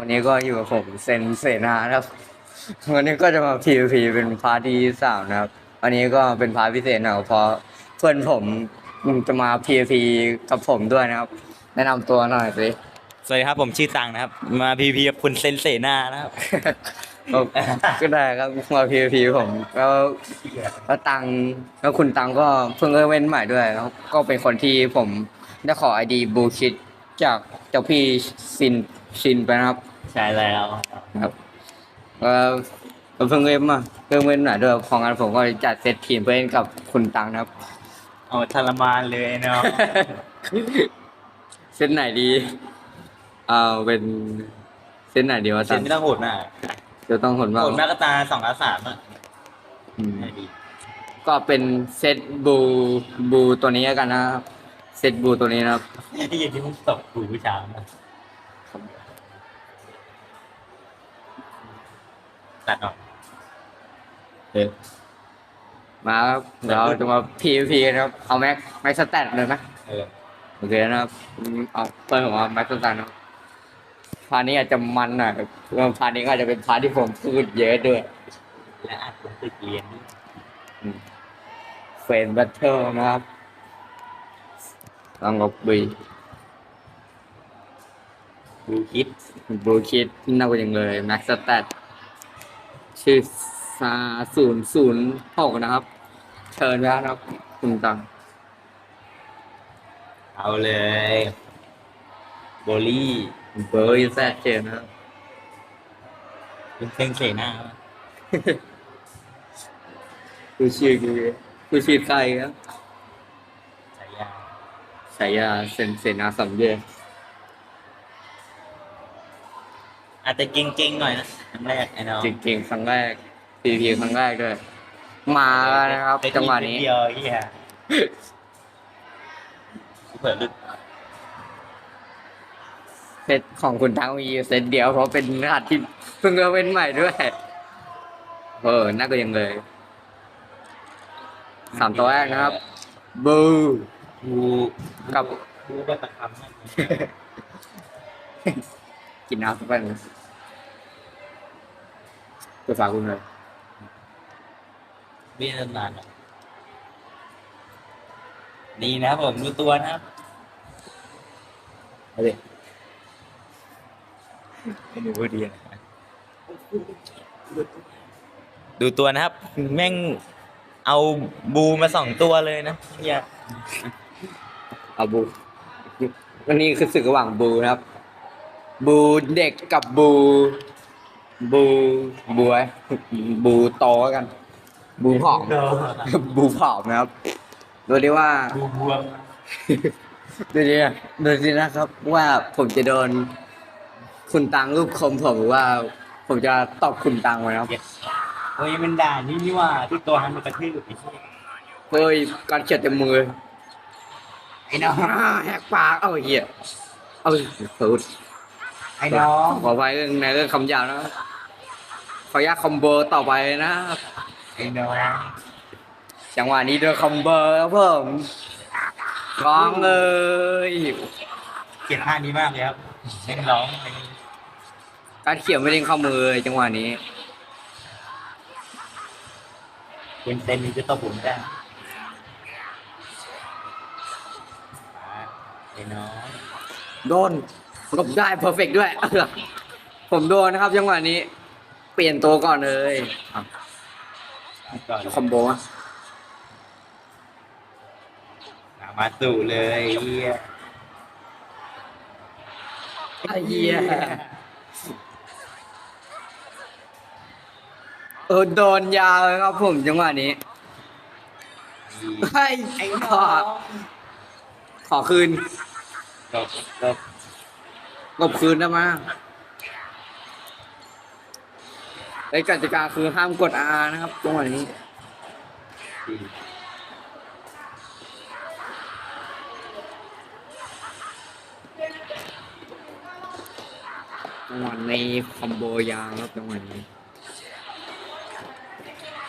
วันนี้ก็อยู่กับผมเซนเสนานะครับ วันนี้ก็จะมา PVP เป็นพาร์ทที่สามนะครับวันนี้ก็เป็นพาร์ทพิเศษหน่อยเพราะเพื่อนผมจะมา PVP กับผมด้วยนะครับ แนะนำตัวหน่อยสิสวัสดีครับผมชื่อตังนะครับ มาพีพีกับคุณเซนเซนานะครับ ก็ก็ได้ครับมา PVP ผมแล้วแล้วตังแล้วคุณตังก็เพิ่งเว้นใหม่ด้วยแล้วก็เป็นคนที่ผมได้ขอไอดีบูคิดจากเจ้าพี่ซินชินไปนะครับ ใช่แล้วครับเออเพิ่งเว้นมาเพิ่งเว้นหน่อยด้วยของงานผมก็จัดเซตทีมเพื่อเล่นกับคุณตังนะครับ เอาทรมานเลยเนาะเซตไหนดีเอาเป็นเซตไหนดีวะเซตันงไม่ต้องโหดมากจะต้องหนว่าโหดมากก็ตาสองกับสามอะอืมไม่ดีก็เป็นเซตบูบูตัวนี้แล้วกันนะครับ เซตบูตัวนี้นะครับไอ้ยันที่มึงตกหูผู้ชายนะ ตัดออกมาครับเราจะมา PVP กันครับ เอาแม็กแม็กสแตทเลยไหมเออโอเคนะครับอืมเอาเปิดผมว่าแม็กสแตทนะครับพาร์ทนี้อาจจะมันหน่อยเพราะว่าพาร์ทนี้ก็อาจจะเป็นพาร์ทที่ผมพูดเยอะด้วย และอัดผมตึกเรียนด้วยเฟรนบัตเทิลนะครับลองกับบีดูคิดบูคิดน่ากว่าอย่างเลยแม็กสแตท ชื่อซาศูนย์ศูนย์หกนะครับ เชิญแล้วนะครับ คุณตัง เอาเลยโบลี่เบอร์แซดเชิญนะครับคุณเซนเซนากูชื่อกูกูชื่อใครครับฉายาฉายาเซนเซนาสัมเย อาจจะเก่งๆหน่อยนะครั้งแรกไอ้น้องจริงๆครั้งแรกพีพีครั้งแรกด้วย มาแล้วนะครับ จังหวะนี้เดียวเฮียเปิดลึกเซตของคุณทั้งมีอยู่เซตเดียวเพราะเป็นรหัสที่เพิ่งเอาเป็นใหม่ด้วย เออน่าก็ยังเลยสามตัวแรกนะครับ บูกูกับกูก็ตะคำนั่นกินน้ำสักวัน ไปฝากคุณเลยไม่นานๆหรอกนี่นะครับผมดูตัวนะครับเอาดิไม่ดูดีนะดูตัวนะครับ แม่งเอาบูมาสองตัวเลยนะเฮียเอาบูวันนี้คือศึกระหว่างบูนะครับ บูเด็กกับบู บูบูไอ้บูโตแล้วกัน บูผอม บูผอมนะครับดูดิว่า บูบวมดูดิดูดินะครับ ว่าผมจะโดน คุณตังรูปคมผมหรือว่า ผมจะตอบคุณตังไหมครับเฮ้ยมันด่านี่นี่ว่าที่ตัวหันมากระทืบไอ้เหี้ยเฮ้ยการเขียนเต็มมือไอ้น้องแหกปากเอาเหี้ยเอาพูดไอ้น้องขอไปเรื่องในเรื่องคำหยาบนะ ขออนุญาตคอมโบต่อไปนะไอ้น้องจังหวะนี้โดยคอมโบครับผมร้องเลยเกลียดท่านี้มากเลยครับเล่นร้องอะไรการเขียนไม่เด้งเข้ามือเลยจังหวะนี้เป็นเซนนี่จะตบผมได้ไอ้น้องโดนหลบได้เพอร์เฟกด้วย ผมโดนนะครับจังหวะนี้เปลี่ยนตัวก่อนเลยอะก่อนคอมโบอะมาสู่เลยเฮียไอ้เหี้ยเออโดนยาวเลยครับผมจังหวะนี้ไอ้ไอ้ขอขอคืนจบจบกบคืนได้ไหม ไอ้กติกาคือห้ามกด R นะครับจังหวะนี้จังหวะในคอมโบยาวครับจังหวะนี้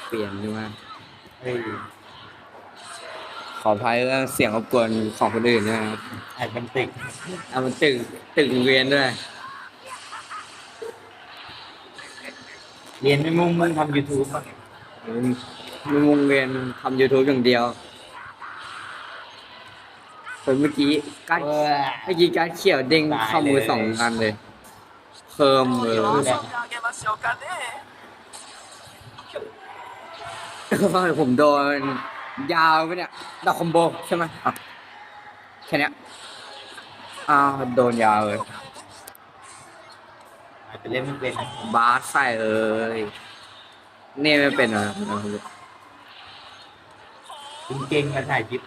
เปลี่ยนด้วยเฮ้ยขออภัยเรื่องเสียงรบกวนของคนอื่นด้วยนะครับไอ้มันติดเอามันตึกตึกโรงเรียนด้วย เรียนไม่มุ่งมุ่งทำยูทูบมั้งมุ่งเรียนทำยูทูบอย่างเดียวส่วนเมื่อกี้การเมื่อกี้การเขี่ยวเด้งข้ามือสองอันเลย เพิ่มเลยผมโดนยาวไปเนี่ยดอกคอมโบใช่ไหมแค่นี้อ่าโดนยาวเลย เล่นไม่เป็นบาสใส่เอ้ยนี่ไม่เป็นเหรอคุณเก่งมาถ่ายคลิป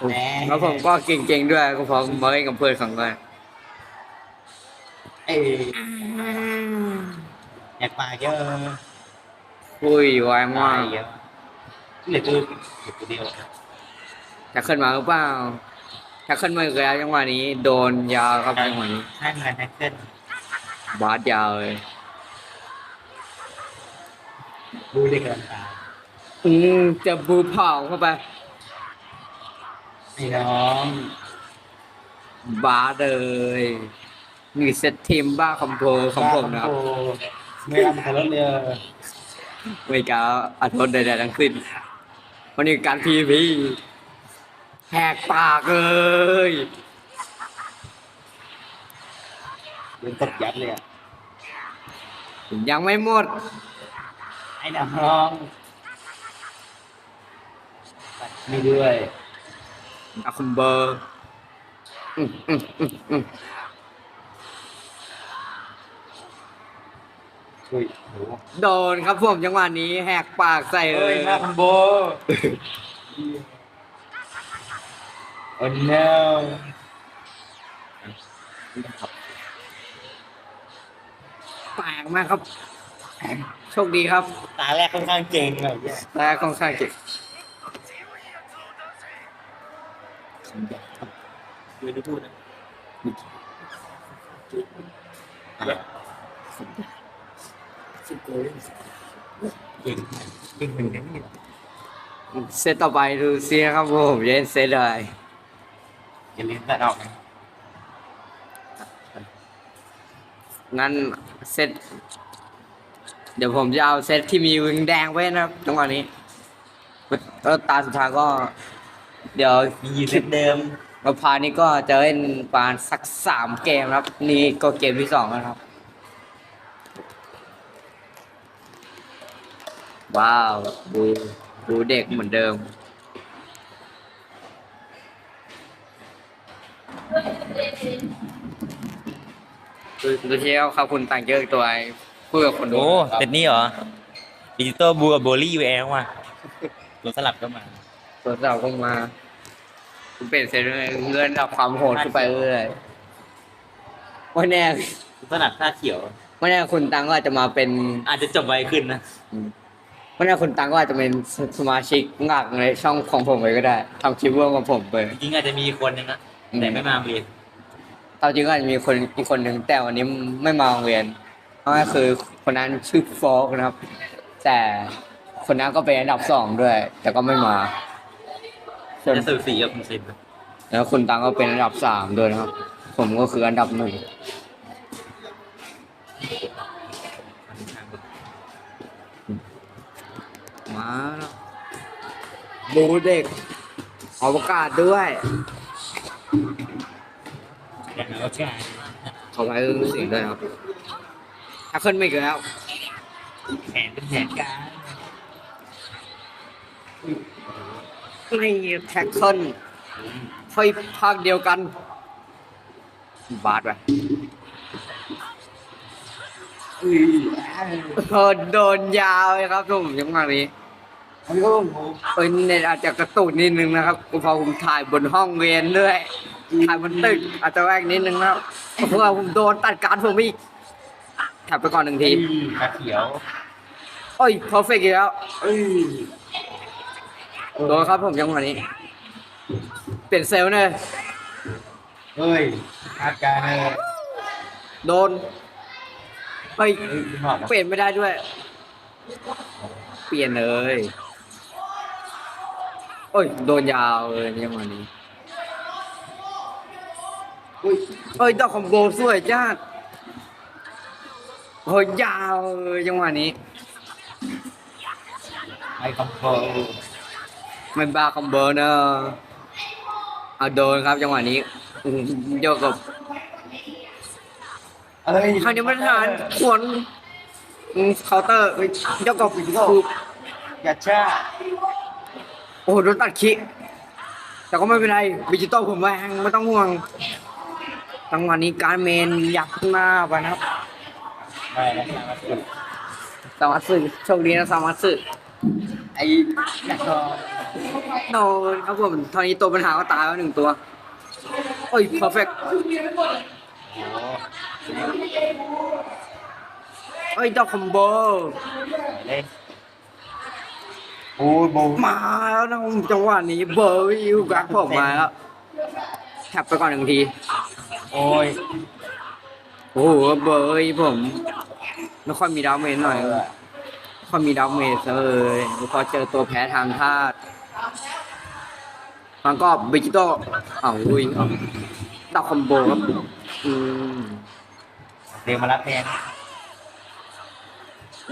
ผมแล้วผมก็เก่งๆด้วยก็เพราะมาเล่นกับเพื่อนครั้งแรกเอ้ยอยากมาเยอะคุยไวมามากเยอะเหลือตัวเหลือตัวเดียวจะขึ้นมาหรือเปล่า ถ้าขึ้นมาอีกแล้วจังหวะนี้ โดนยาวครับจังหวะนี้ให้เงินให้ขึ้นบาสยาวเลยดูได้เกินตาอืมจะบูเผาเข้าไปไอ้น้อง บาสเลยมีเซตทีมบ้าคอมโพของผมนะครับไม่รับขับรถเลยไม่กล้าอัดทนใดๆทั้งสิ้นวันนี้การพีพี แหกปากเลยเดินตบยัดเลยอะยังไม่หมด ไอ้น้องไม่ด้วยอาคุมเบอร์อืมอืมอืมอืมอุ้ยโหโดนครับผมจังหวะนี้แหกปากใส่เลเอ้ยยมาคอมโบ โอ้ no แปลกมากครับ โชคดีครับ ตาแรกค่อนข้างเก่งเลยเนี่ยแต่ค่อนข้างเก่งไม่ได้พูดนะเก่งเก่งเหมือนกันนี่เซตต่อไปดูซินะครับผมจะเล่นเซตอะไร อย่าลืมตัดออกนะงั้นเซตเดี๋ยวผมจะเอาเซตที่มีวิงแดงไว้นะครับจังหวะนี้แล้วตาสุดท้ายก็ เดี๋ยวมีเล่นเดิมมาพานี้ก็จะเล่นปานสักสามเกมครับ นี่ก็เกมที่สองแล้วครับ ว้าวดูดูเด็กเหมือนเดิม ดูดูเที่ยวครับคุณต่างเยอะตัวไอ้พูดกับคนดูโอ้ครับเป็นนี่เหรอดิจิตอลบูกับโบลี่แวร์ว่ะตัวสลับก็มาตัวเราก็มาคุณเป็นเซนเงินดับความโหดขึ้นไปเรื่อยวันแน่ตัวสลับท่าเขียววันแน่คุณตังก็อาจจะมาเป็นอาจจะจบไวขึ้นนะวันแน่คุณตังก็อาจจะเป็นสมาชิกหลักในช่องของผมไปก็ได้ทำคลิปร่วมกับผมไปจริงๆอาจจะมีคนนึงนะอืม แต่ไม่มาเรียนตามจริงก็อาจจะมีคนอีกคนหนึ่งแต่วันนี้ไม่มาโรงเรียนเพราะว่าคือคนนั้นชื่อโฟกนะครับ แต่คนนั้นก็เป็นอันดับสองด้วย แต่ก็ไม่มาส่วนจะสูสีกับคุณเซนนะแล้วคุณตังก็เป็นอันดับสามด้วยนะครับ ผมก็คืออันดับหนึ่งมาแล้วบูเด็กออกประกาศด้วยอย่างนั้นก็ ใช่ขอไว้เรื่องสิ่งด้วยครับถ้าขึ้นไม่เกินแล้วแผนเป็นแผนการไม่แท็กเกิลไฟภาคเดียวกัน บาดไปเออโดนยาวเลยครับผมยังมานี้โอ้โหเอ้ยเน็ตอาจจะกระตุกนิดนึงนะครับเพอผมถ่ายบนห้องเรียนด้วย ถ่ายบนตึกอาจจะแวกนิดนึงนะครับเพราะว่าผมโดนตัดการผมอีกแถบไปก่อนหนึ่งทีขาเขียวโอ้ยเพอร์เฟกต์อีกแล้วเอ้ยโดนครับผมยังวันนี้ เปลี่ยนเซลล์เลยเฮ้ยคาดการณ์เลยโดนเฮ้ยเฮ้ยคุณหอดนะเปลี่ยนไม่ได้ด้วย เปลี่ยนเลยโอ้ยโดนยาวเลยยังวันนี้ อุ้ยเอ้ยดอกคอมโบสวยจ้าดโอ้ยยาวเลยจังหวะนี้ไอคอมโบมันบาคอมโบเนอะเอาโดนครับจังหวะนี้อื้อหือโยกกับเอ้ยคราวนี้มันทหารขวนอืมเคาน์เตอร์เอ้ยโยกกับคืออย่าช้าโอ้โหโดนตัดคิแต่ก็ไม่เป็นไรดิจิตอลผมแรงไม่ต้องห่วง จังหวะนี้การเมนยักหน้าไปนะครับไม่นะมาสุดสามัตสึโชคดีนะสามัตสึไอ้นักกอโดนครับผมตอนนี้ตัวปัญหาก็ตายแล้วหนึ่งตัวโอ้ยเพอร์เฟกเอ้ยดอกคอมโบโอ้ยโบมาแล้วนะจังหวะนี้เบอร์วิวแบ็คผมมาแล้วแท็บไปก่อนหนึ่งที โอ้ย โอ้โหเบอร์วิผมไม่ค่อยมีดาวเมจหน่อยไม่ค่อยมีดาวเมจเลยพอเจอตัวแพ้ทางธาตุมันก็ดิจิตอลอ้าวอุ้ยอ้าวดอกคอมโบครับอืมเดี๋ยวมารับแทน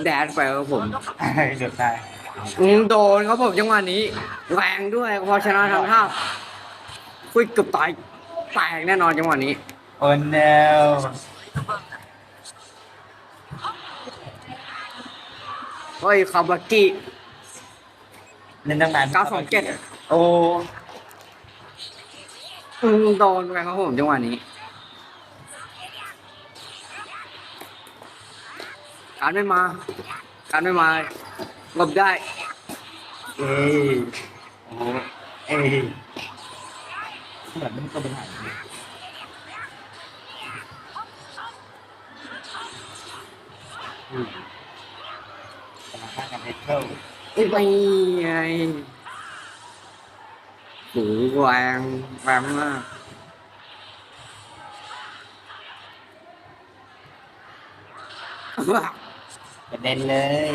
แดดไปครับผมเดือดได้อืมโดนครับผมจังหวะนี้ แรงด้วยพอชนะทางภาพคุยเกือบตาย แตกแน่นอนจังหวะนี้ โอ้เนวเฮ้ยคาบากิเล่นตั้งนาน927โอ้อืมโดนไปครับผมจังหวะนี้การไม่มาการไม่มาหลบได้ เอ้ยโอ้เอ้ ยเหมือนมันก็เป็นหายอืมกำลังฆ่ากันเพชรเทิลไอ้ไปไงโหแรงแรงมากกระเด็นเลย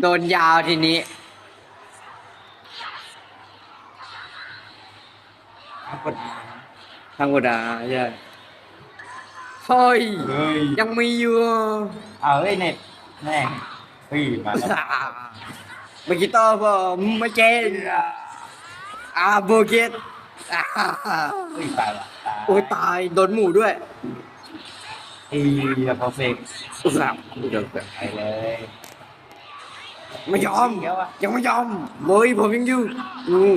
โดนยาวทีนี้ เอากด ธรรมดาใช่เฮ้ย เฮ้ยยังมีอยู่เอาเอ้ยเน็ตแม่งเฮ้ยมาแล้วเมื่อกี้ต่อผมไม่เจนอ่าโบเกตอ่าเฮ้ยตายละตายโอ้ยตายโดนหมูด้วยเอ้ยเพอร์เฟกต์ครับไปเลยไม่ยอมเดี๋ยวอะยังไม่ยอมโบยผมยังอยู่อืม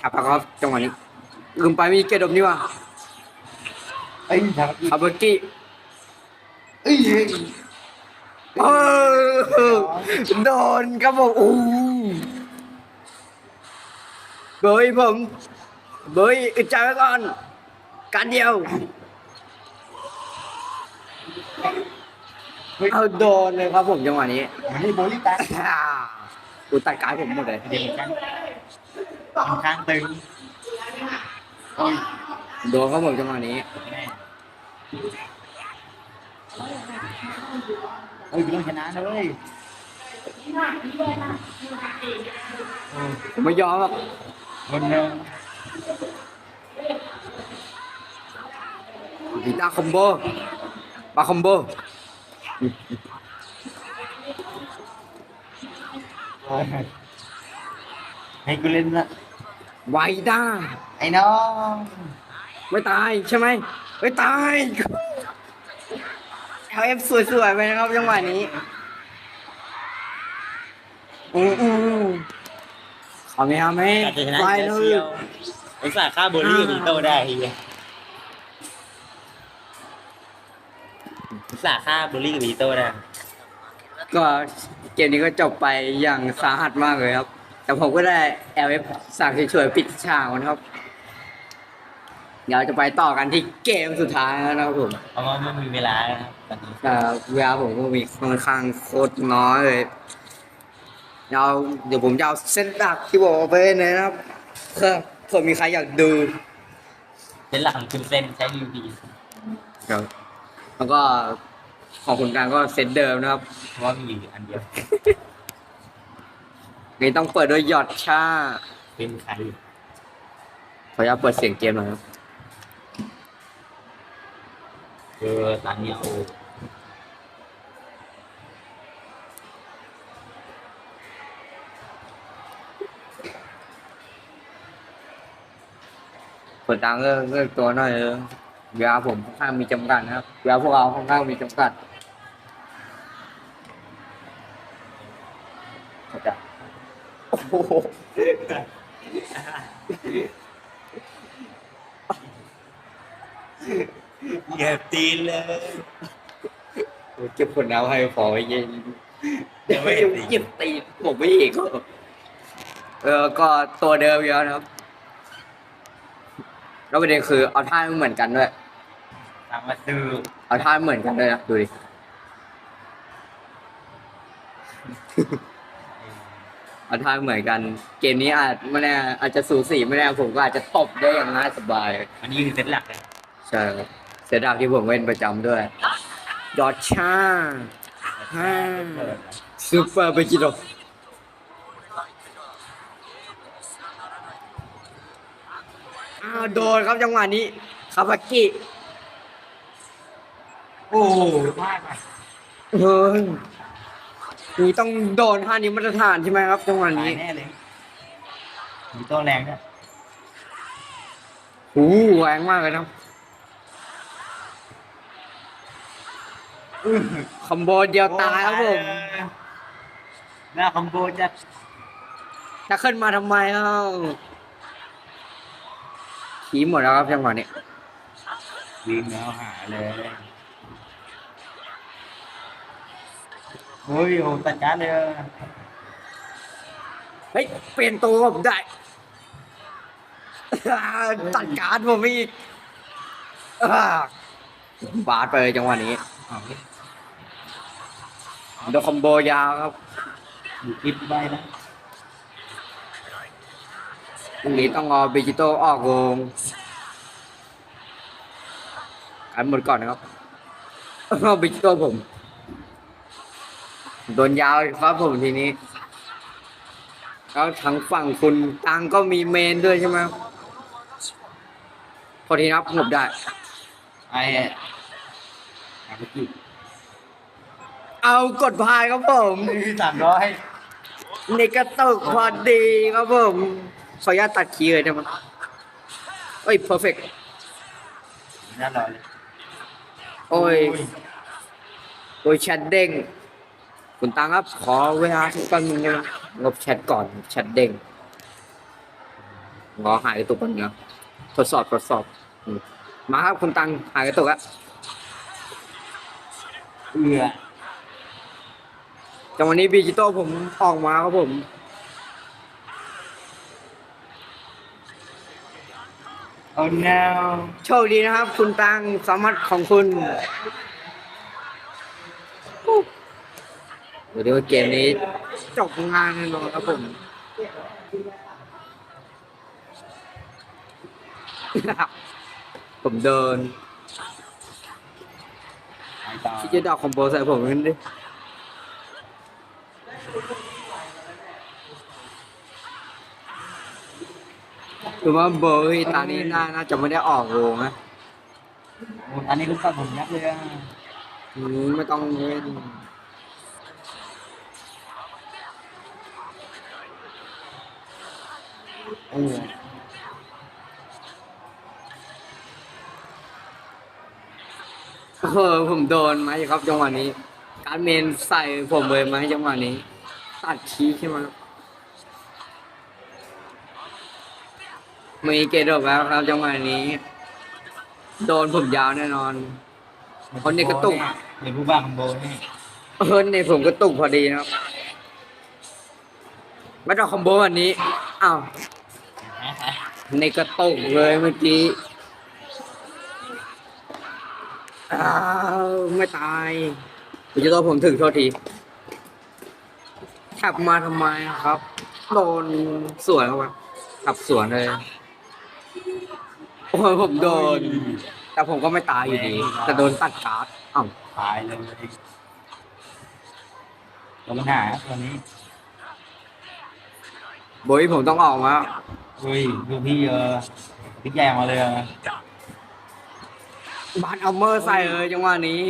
ครับครับจังหวะนี้ ลืมไปมีเกดมนี่ว่ะเอ้ยทำอีกคาเบกี้เอ้ยเออโดนครับผมอู้เบยผมเบยอึดใจไว้ก่อนการเดียวเอาโดนเลยครับผมจังหวะนี้มันนี่โบลิ่งตายอ่ากูตัดกายผมหมดเลยเดี๋ยวเหมือนกันค่อนข้างตึง โอ้ยโดนครับผมจังหวะนี้แม่เอ้ยกูต้องชนะนะเว้ยผมไม่ยอมหรอกคนหนึ่งกีตาร์คอมโบปาคอมโบโอ้ยให้กูเล่นละ ไวด้าไอ้น้องไม่ตายใช่ไหมไม่ตายเอลเอฟสวยๆไปนะครับจังหวะนี้อืมอืมขอไม่ทำให้อาจจะชนะไปเชีเลยยวไอ้สาฆ่าโบลี่กับบีโต้ได้เฮียสาฆ่าโบลี่กับบีโต้ได้ ก็เกมนี้ก็จบไปอย่างสาหัสมากเลยครับ แต่ผมก็ได้ LF สั่งเฉยๆปิดฉากนะครับ เดี๋ยวจะไปต่อกันที่เกมสุดท้ายแล้วนะครับผมเพราะว่าไม่มีเวลาแล้วนะครับตอนนี้แต่เวลาผมก็มีค่อนข้างโคตรน้อยเลยเดี๋ยวเดี๋ยวผมจะเอาเส้นดักที่บอกไปเลยนะครับเพื่อเผื่อมีใครอยากดูเส้นหลักของคุณเส้นใช้ยูพีครับแล้วก็ของคุณการก็เซตเดิมนะครับ เพราะว่ามีอยู่อันเดียว นี่ต้องเปิดด้วยหยอดชาเป็นใครขออนุญาตเปิดเสียงเกมหน่อยครับเออตอนนี้โอ้คนตังเลิกเลิกตัวหน่อยเออเวลาผมค่อนข้างมีจำกัดนะครับเวลาพวกเราค่อนข้างมีจำกัด โอ้โหเหยียบตีนเลยเก็บคนน้ำให้พอไว้เย็นเดี๋ยวไม่เห็นอีกเก็บตีนผมไม่อีกเออก็ตัวเดิมอยู่แล้วนะครับ แล้วประเด็นคือเอาท่าไม่เหมือนกันด้วยตามมาซื้อเอาท่าเหมือนกันด้วยนะดูดิเอาท่าเหมือนกัน เกมนี้อาจไม่แน่อาจจะสูสีไม่แน่ผมก็อาจจะตบได้อย่างง่ายสบาย อันนี้คือเซตหลักเลยใช่ครับเสียดายที่ผมเล่นประจำด้วย ดอทชาฮ่าซูเปอร์เบจิโดอ้าวโดนครับจังหวะนี้คาบากิโอ้พลาดไปเฮ้ย นี่ต้องโดนท่านี้มาตรฐานใช่ไหมครับจังหวะตานี้ยแน่เลยมีตัวแรงด้วยโอ้โหแรงมากเลยนะคอมโบเดียวตายครับผมหน้าคอมโบจะจะขึ้นมาทำไมเอ้าขี้หมดแล้วครับจังหวะนี้ วิ่งแล้วหาเลย โอ้ยโหตัดการเลยเฮ้ยเปลี่ยนตัวผมได้ ตัดการผมอีกอ่าบาดไปจังหวะนี้โดนคอมโบยาวครับอยู่คลิปไปนะตรงนี้ต้องเอบิจิโตออกวงกันหมดก่อนนะครับเอบิจิโตผม โดนยาวอีกครับผมทีนี้ แล้วทางฝั่งคุณตังก็มีเมนด้วยใช่ไหมครับพอทีนับหลบได้ ไอ้อาไปกี่เอากดพายครับผมสามร้อยนี่กระตุกพอดีครับผมขออนุญาตตัดคีย์เลยได้ไหมเอ้ย perfect น่ารอเลยโอ้ย โอ้ยแชทเด้ง คุณตังครับ ขอเวลาสักแป๊บนึงได้ไหมงบแชทก่อนแชทเด้งงอหายกระตุกก่อนเนาะทดสอบทดสอบอืมมาครับคุณตังหายกระตุกอะเอือจังวันนี้ดิจิตอลผมออกมาครับผมโอ้ no โชคดีนะครับ คุณตังสามารถของคุณเดี๋ยวดูว่าเกมนี้จบงานแน่นอนครับผม ผมเดินไปต่อที่จะดอกคอมโบใส่ผมขึ้นดิคือว่าเบอร์ตอนนี้น่าน่าจะไม่ได้ออกโรงนะโอ้อันนี้ลูกตัดผมยักษ์เลยอะอืมไม่ต้องเล่น เออเออผมโดนไหมครับจังหวะนี้ การเมนใส่ผมเลยไหมจังหวะนี้ ตัดคีย์ใช่ไหมมีเกตดอกแล้วครับจังหวะนี้ โดนผมยาวแน่นอน คนนี้กระตุกเดี๋ยวผู้บ้าคอมโบนี่เออในผมก็ตุกพอดีนะครับไม่ต้องคอมโบวันนี้อ้าว ในกระตุกเลยเมื่อกี้อ้าวไม่ตายเดี๋ยวจะตัวผมถึงโทษทีขับมาทำไมอะครับ โดนสวนเข้ามาขับสวนเลยโอ้ยผมโดน แต่ผมก็ไม่ตายอยู่ดีแต่โดนตัดการ์ดอ้าวตายเลยตัวปัญหาตัวนี้โบยผมต้องออกมา เฮ้ยลูกพี่เออพี่แยงมาเลยอะบานเอาเมอร์ใส่เลยจังหวะนี้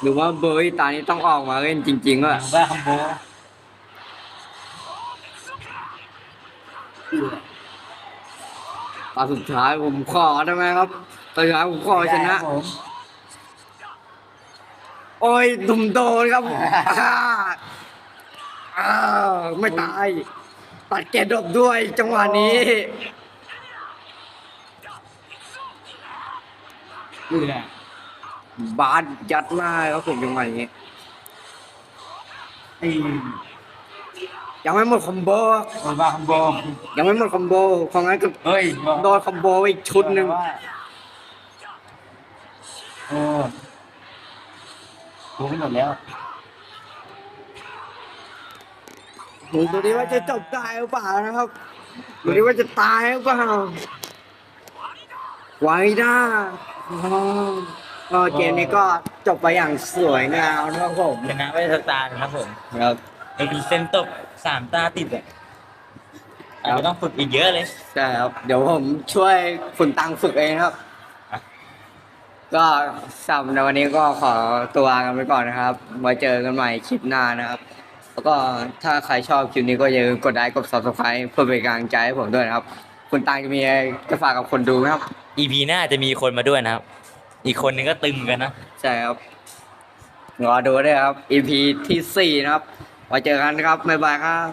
หรือว่าเบอร์ตานี้ต้องออกมาเล่นจริงๆหว่ะลังว่าคัมโบเอื้อตาสุดท้ายผมขอได้ไหมครับตอนสุดท้ายผมขอชนะผมโอ้ยดุมโดนครับ อ่าอ่าไม่ตาย ตัดเกตดบด้วยจังหวะนี้เอื้อบาสยัดหน้าครับผมจังหวะนี้ไอ้ยังไม่หมดคอมโบหลังว่าคัมโบยังไม่หมดคอมโบเพราะงั้นก็เฮ้ยโดนคอมโบอีกชุดหนึ่งเออดูไม่หมดแล้ว ดูดิว่าจะจบได้หรือเปล่านะครับดูดิว่าจะตายหรือเปล่าไว้ด้าอ๋อเออเกมนี้ก็จบไปอย่างสวยงามนะครับผมชนะไปสตาร์นะครับผมครับไอ้พีเซนตบสามตาติดอะอาจจะต้องฝึกอีกเยอะเลยใช่ครับเดี๋ยวผมช่วยคุณตังฝึกเองครับอะก็สำหรับในวันนี้ก็ขอตัวลากันไปก่อนนะครับไว้เจอกันใหม่คลิปหน้านะครับ แล้วก็ถ้าใครชอบคลิปนี้ก็อย่าลืมกดไลค์กด subscribe เพื่อเป็นกำลังใจให้ผมด้วยนะครับ คุณตังจะมีอะไรจะฝากกับคนดูไหมครับ EP หน้าจะมีคนมาด้วยนะครับ อีกคนนึงก็ตึงกันนะ ใช่ครับรอดูด้วยครับ EP ที่สี่นะครับไว้เจอกันครับบ๊ายบายครับ